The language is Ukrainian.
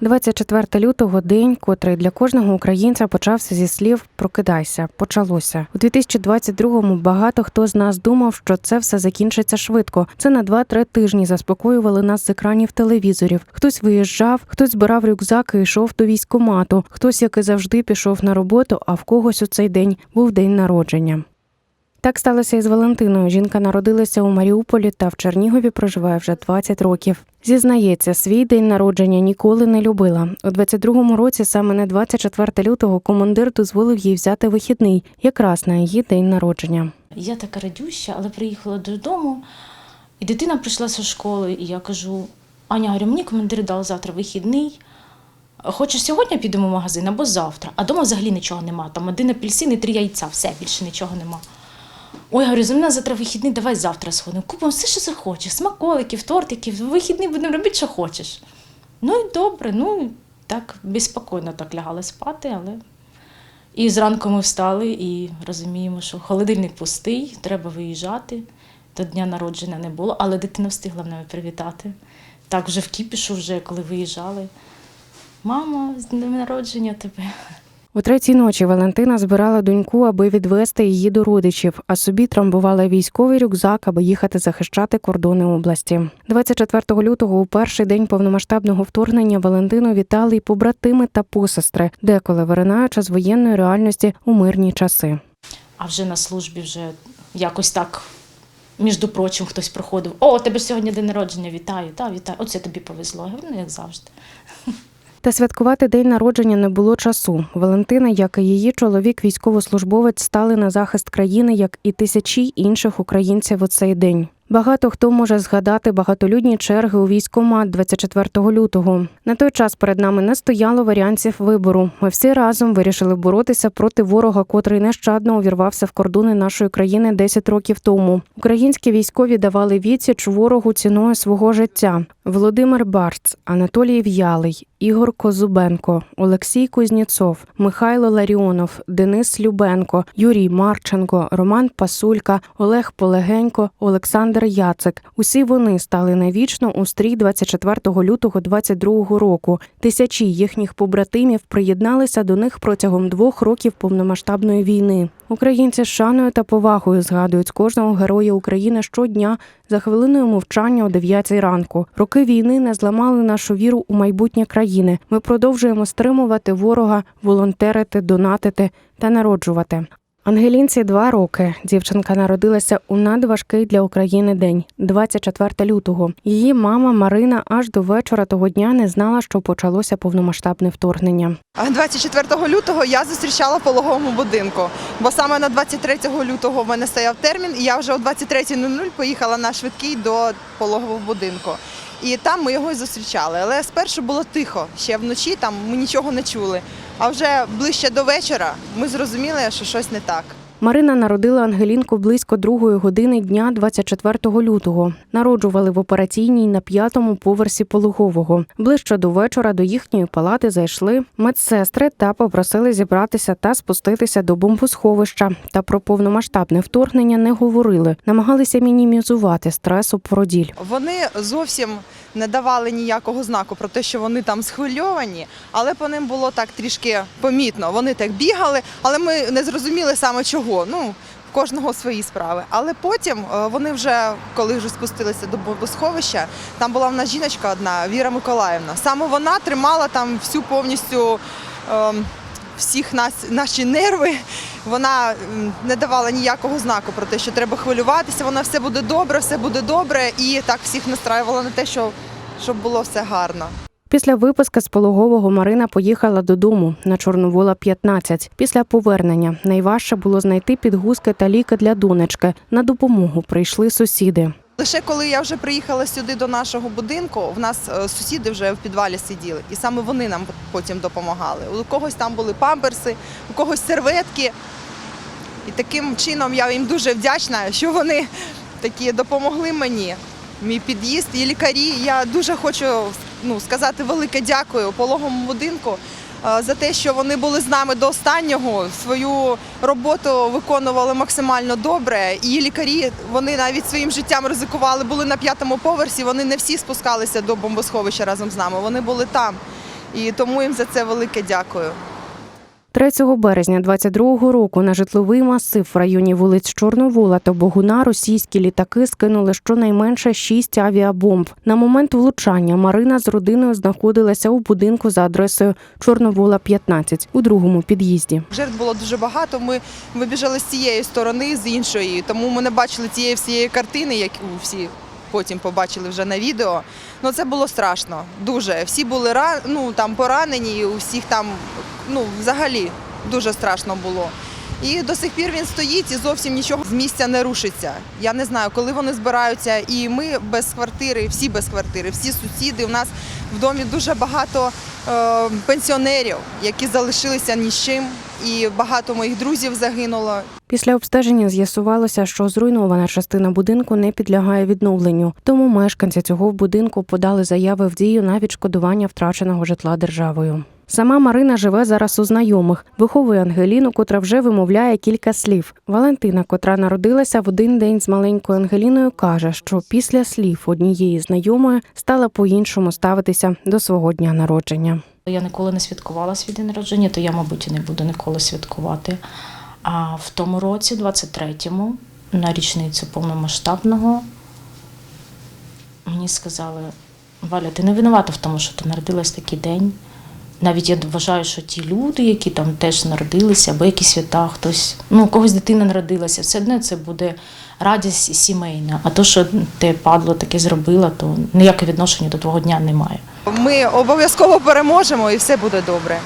24 лютого день, котрий для кожного українця почався зі слів Прокидайся, почалося у 2022-му Багато хто з нас думав, що це все закінчиться швидко. Це на 2-3 тижні заспокоювали нас з екранів телевізорів. Хтось виїжджав, хтось збирав рюкзак і йшов до військкомату. Хтось, як і завжди, пішов на роботу, а в когось у цей день був день народження. Так сталося і з Валентиною. Жінка народилася у Маріуполі та в Чернігові проживає вже 20 років. Зізнається, свій день народження ніколи не любила. У 22-му році, саме на 24 лютого, командир дозволив їй взяти вихідний, якраз на її день народження. Я така радюща, але приїхала додому, і дитина прийшла зі школи, і я кажу: Аня, говорю, мені командир дав завтра вихідний. Хочеш сьогодні підемо в магазин або завтра, а вдома взагалі нічого нема. Там один апельсин і три яйця, все, більше нічого нема. Ой, говорю, за мене завтра вихідний, давай завтра сходимо. Купимо все, що захочеш, смаколиків, тортиків, вихідний будемо робити, що хочеш. Ну і добре, ну так безпокійно так лягали спати, але. І зранку ми встали і розуміємо, що холодильник пустий, треба виїжджати. До дня народження не було, але дитина встигла мене привітати. Так, вже в кіпішу, вже коли виїжджали. Мама, з днем народження тебе. У третій ночі Валентина збирала доньку, аби відвести її до родичів, а собі трамбувала військовий рюкзак, аби їхати захищати кордони області. 24 лютого, у перший день повномасштабного вторгнення, Валентину вітали й побратими та посестри, деколи виринаючи з воєнної реальності у мирні часи. А вже на службі вже якось так, між прочим, хтось проходив. О, тебе сьогодні день народження, вітаю, та, вітаю. Оце тобі повезло. Я говорю, ну, як завжди. Та святкувати день народження не було часу. Валентина, як і її чоловік, військовослужбовець, стали на захист країни, як і тисячі інших українців у цей день. Багато хто може згадати багатолюдні черги у військкомат 24 лютого. На той час перед нами не стояло варіантів вибору. Ми всі разом вирішили боротися проти ворога, котрий нещадно увірвався в кордони нашої країни 10 років тому. Українські військові давали відсіч ворогу ціною свого життя. Володимир Барц, Анатолій В'ялий, Ігор Козубенко, Олексій Кузнєцов, Михайло Ларіонов, Денис Любенко, Юрій Марченко, Роман Пасулька, Олег Полегенько, Олександр Яцик. Усі вони стали навічно у стрій 24 лютого 22 року. Тисячі їхніх побратимів приєдналися до них протягом двох років повномасштабної війни. Українці з шаною та повагою згадують кожного героя України щодня за хвилиною мовчання о 9 ранку. Роки війни не зламали нашу віру у майбутнє країни. Ми продовжуємо стримувати ворога, волонтерити, донатити та народжувати. Ангелінці два роки. Дівчинка народилася у надважкий для України день, 24 лютого. Її мама Марина аж до вечора того дня не знала, що почалося повномасштабне вторгнення. А 24 лютого я зустрічала в пологовому будинку, бо саме на 23 лютого в мене стояв термін, і я вже о 23.00 поїхала на швидкий до пологового будинку. І там ми його зустрічали. Але спершу було тихо, ще вночі там ми нічого не чули. А вже ближче до вечора ми зрозуміли, що щось не так. Марина народила Ангелінку близько другої години дня 24 лютого. Народжували в операційній на п'ятому поверсі пологового. Ближче до вечора до їхньої палати зайшли медсестри та попросили зібратися та спуститися до бомбосховища. Та про повномасштабне вторгнення не говорили, намагалися мінімізувати стрес у породіль. Вони зовсім не давали ніякого знаку про те, що вони там схвильовані, але по ним було так трішки помітно. Вони так бігали, але ми не зрозуміли саме чого. Ну, в кожного свої справи. Але потім е, вони вже, коли вже спустилися до бомбосховища, там була в нас жіночка одна, Віра Миколаївна. Саме вона тримала там всю повністю. ем, Всіх нас наші нерви, вона не давала ніякого знаку про те, що треба хвилюватися. Вона все буде добре, все буде добре, і так всіх настраювала на те, що щоб було все гарно. Після виписки з пологового Марина поїхала додому на Чорновола 15. Після повернення найважче було знайти підгузки та ліки для донечки. На допомогу прийшли сусіди. Лише коли я вже приїхала сюди до нашого будинку, в нас е, сусіди вже в підвалі сиділи, і саме вони нам потім допомагали. У когось там були памперси, у когось серветки. І таким чином я їм дуже вдячна, що вони такі допомогли мені. Мій під'їзд і лікарі. Я дуже хочу ну, сказати велике дякую пологовому будинку е, за те, що вони були з нами до останнього. Свою роботу виконували максимально добре. І лікарі вони навіть своїм життям ризикували, були на п'ятому поверсі. Вони не всі спускалися до бомбосховища разом з нами. Вони були там. І тому їм за це велике дякую. 3 березня 22-го року на житловий масив в районі вулиць Чорновола та Богуна російські літаки скинули щонайменше шість авіабомб. На момент влучання Марина з родиною знаходилася у будинку за адресою Чорновола 15 у другому під'їзді. Жертв було дуже багато. Ми вибіжали з цієї сторони, з іншої, тому ми не бачили цієї всієї картини, яку всі потім побачили вже на відео. Ну це було страшно. Дуже. Всі були ну, там поранені, у всіх там ну, взагалі дуже страшно було. І до сих пір він стоїть і зовсім нічого з місця не рушиться. Я не знаю, коли вони збираються, і ми без квартири, всі без квартири, всі сусіди. У нас в домі дуже багато е, пенсіонерів, які залишилися ні з чим, і багато моїх друзів загинуло. Після обстеження з'ясувалося, що зруйнована частина будинку не підлягає відновленню. Тому мешканці цього будинку подали заяви в дію на відшкодування втраченого житла державою. Сама Марина живе зараз у знайомих, виховує Ангеліну, котра вже вимовляє кілька слів. Валентина, котра народилася в один день з маленькою Ангеліною, каже, що після слів однієї знайомої стала по-іншому ставитися до свого дня народження. Я ніколи не святкувала свій день народження, то я, мабуть, і не буду ніколи святкувати. А в тому році, 23-му, на річницю повномасштабного, мені сказали: Валя, ти не винувата в тому, що ти народилась такий день. Навіть я вважаю, що ті люди, які там теж народилися, або які свята, хтось, ну, когось дитина народилася, все одно це буде радість сімейна. А то, що ти падло таке зробила, то ніякого відношення до твого дня немає. Ми обов'язково переможемо і все буде добре.